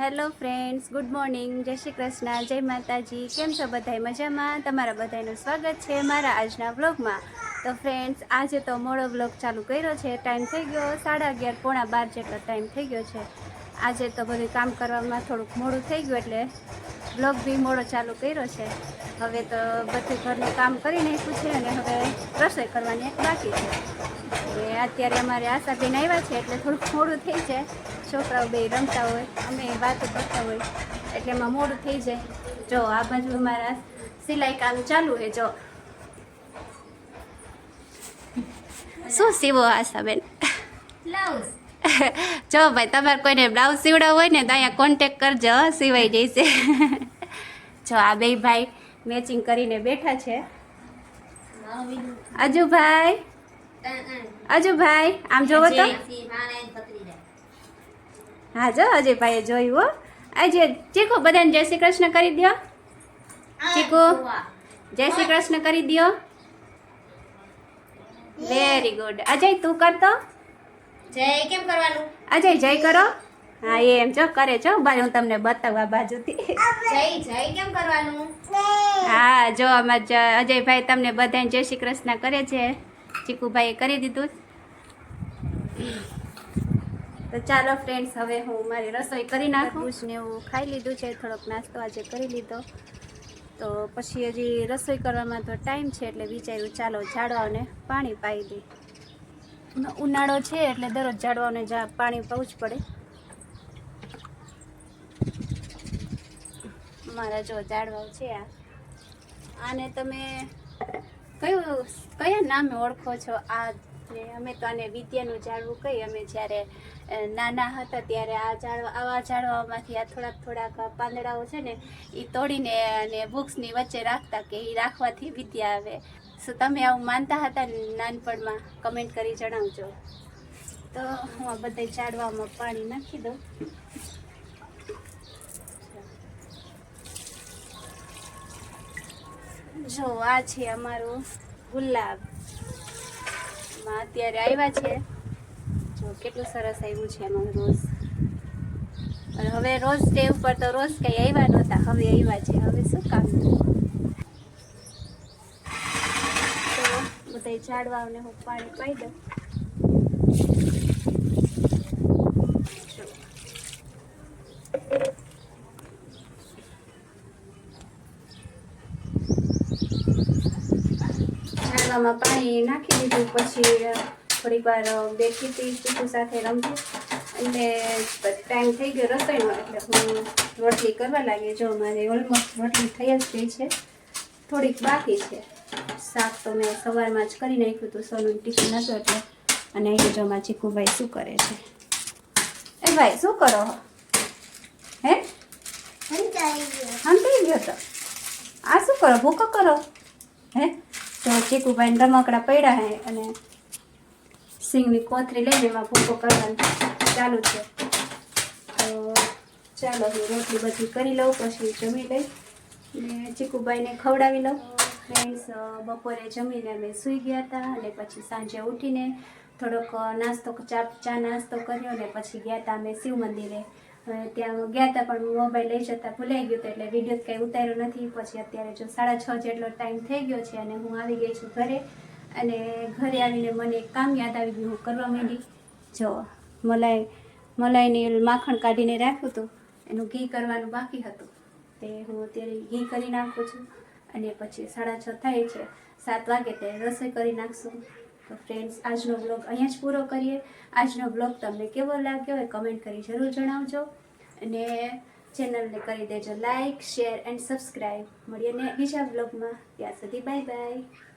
Hello friends, good morning. જય શ્રી કૃષ્ણ, જય માતાજી. કેમ છો બધાય? મજામાં? તમારા બધાનું સ્વાગત છે મારા આજના વ્લોગમાં. તો ફ્રેન્ડ્સ, આજે તો મોડો વ્લોગ ચાલુ કર્યો છે. ટાઈમ થઈ ગયો સાડા અગિયાર, પોણા બાર જેટલો ટાઈમ થઈ ગયો છે. આજે તો બધું કામ કરવામાં થોડુંક મોડું થઈ ગયું એટલે વ્લોગ બી મોડો ચાલુ કર્યો છે. હવે તો બધું ઘરનું કામ કરી નાખ્યું છે અને હવે રસોઈ કરવાની એક બાકી છે. અત્યારે અમારે આશાબેન આવ્યા છે એટલે થોડુંક મોડું થઈ જાય. છોકરાઓ બે રમતા હોય અમે વાતો કરતા હોય એટલે એમાં મોડું થઈ જાય. જો આ બાજુ અમારા સિલાઈ કામ ચાલુ છે જો. શું સીવો આશાબેન બ્લાઉઝ. જો ભાઈ તમારે કોઈને બ્લાઉઝ સીવડાવવું હોય ને તો અહીંયા કોન્ટેક કરજો સિવાઈ જશે જો આ બે ભાઈ મેચિંગ કરીને બેઠા છે. અજુભાઈ? અજુભાઈ આમ જોવો તો. હા જો અજયભાઈએ જોયું હો. અજય ચીકુ બધાને જય શ્રી કૃષ્ણ કરી દો ચીકુ જય શ્રી કૃષ્ણ કરી દો વેરી ગુડ અજય તું કરતો? જય કેમ કરવાનું? અજય જય કરો. હા એમ જો કરે છો ભાઈ હું તમને બતાવવા બાજુથી. જય જય કેમ કરવાનું? હા જો જ અજયભાઈ તમને બધાને જય શ્રી કૃષ્ણ કરે છે. ચીકુભાઈએ કરી દીધું. તો ચાલો ફ્રેન્ડ્સ હવે હું મારી રસોઈ કરી નાખું. ને એવું ખાઈ લીધું છે થોડોક નાસ્તો આજે કરી લીધો. તો પછી હજી રસોઈ કરવામાં તો ટાઈમ છે એટલે વિચાર્યું ચાલો ઝાડવાઓને પાણી પાઈ દે ઉનાળો છે એટલે દરરોજ ઝાડવાઓને જા પાણી પાવું જ પડે. મારા જો ઝાડવાઓ છે આ. આને તમે કયું કયા નામે ઓળખો છો? આ ને અમે તો આને વિદ્યાનું ઝાડવું કહીએ. અમે જ્યારે નાના હતા ત્યારે આ ઝાડવા, આવા ઝાડવામાંથી આ થોડાક થોડાક પાંદડાઓ છે ને એ તોડીને અને બુક્સની વચ્ચે રાખતા કે એ રાખવાથી વિદ્યા આવે. શું તમે આવું માનતા હતા નાનપણમાં? કમેન્ટ કરી જણાવજો. તો હું આ બધા ઝાડવામાં પાણી નાખી દઉં. જો, આ છે અમારું ગુલાબ. માં અત્યારે આવ્યા છે. જો કેટલું સરસ આવ્યું છે એમાં રોઝ અને હવે રોઝ ડે ઉપર તો રોઝ કંઈ આવ્યા નહોતા, હવે આવ્યા છે. હવે શું કામ? તો બધા ઝાડવાઓને હું પાણી પાઈ દઉં જો. ઝાડવામાં પાણી નાખી દીધું પછી થોડીક વાર બેઠી હતી ચીકુ સાથે રમતી અને ટાઈમ થઈ ગયો રસોઈનો એટલે હું રોટલી કરવા લાગી. જો મારે ઓલમોસ્ટ રોટલી થઈ જ ગઈ છે. થોડીક બાકી છે. શાક તો મેં સવારમાં જ કરી નાખ્યું હતું સોનું ટિફિન હતું એટલે. અને અહીં જો મારા ચીકુભાઈ શું કરે છે. એ ભાઈ શું કરો હે? હમ થઈ ગયો તો? આ શું કરો? ભૂકો કરો? હે? તો ચીકુભાઈ રમકડા પડ્યા હે અને સિંગની કોથરી લઈને એમાં ભૂકો કરવાનું ચાલુ છે. તો ચાલો હું રોટલી બધી કરી લઉં, પછી જમી લઈ ને ચીકુભાઈને ખવડાવી લઉં. ફ્રેન્ડ્સ બપોરે જમીને અમે સૂઈ ગયા હતા અને પછી સાંજે ઉઠીને થોડોક નાસ્તો, ચા ચા નાસ્તો કર્યો ને પછી ગયા હતા અમે શિવ મંદિરે. ત્યાં ગયા હતા પણ મોબાઈલ લઈ જતા ભૂલાઈ ગયું હતું એટલે વીડિયો કંઈ ઉતાર્યો નથી. પછી અત્યારે જો સાડા છ જેટલો ટાઈમ થઈ ગયો છે અને હું આવી ગઈ છું ઘરે. અને ઘરે આવીને મને એક કામ યાદ આવી ગયું, હું કરવા માંડી. જો, મલાઈ, મલાઈની માખણ કાઢીને રાખ્યું હતું. એનું ઘી કરવાનું બાકી હતું. તે હું અત્યારે ઘી કરી નાખું છું. અને પછી સાડા છ થાય છે, સાત વાગે તે રસોઈ કરી નાખશું. તો ફ્રેન્ડ્સ આજનો બ્લોગ અહીંયા જ પૂરો કરીએ. આજનો બ્લોગ તમને કેવો લાગ્યો એ કમેન્ટ કરી જરૂર જણાવજો. અને ચેનલને કરી દેજો લાઇક શેર એન્ડ સબસ્ક્રાઈબ મળીએ ને બીજા બ્લોગમાં ત્યાં સુધી બાય બાય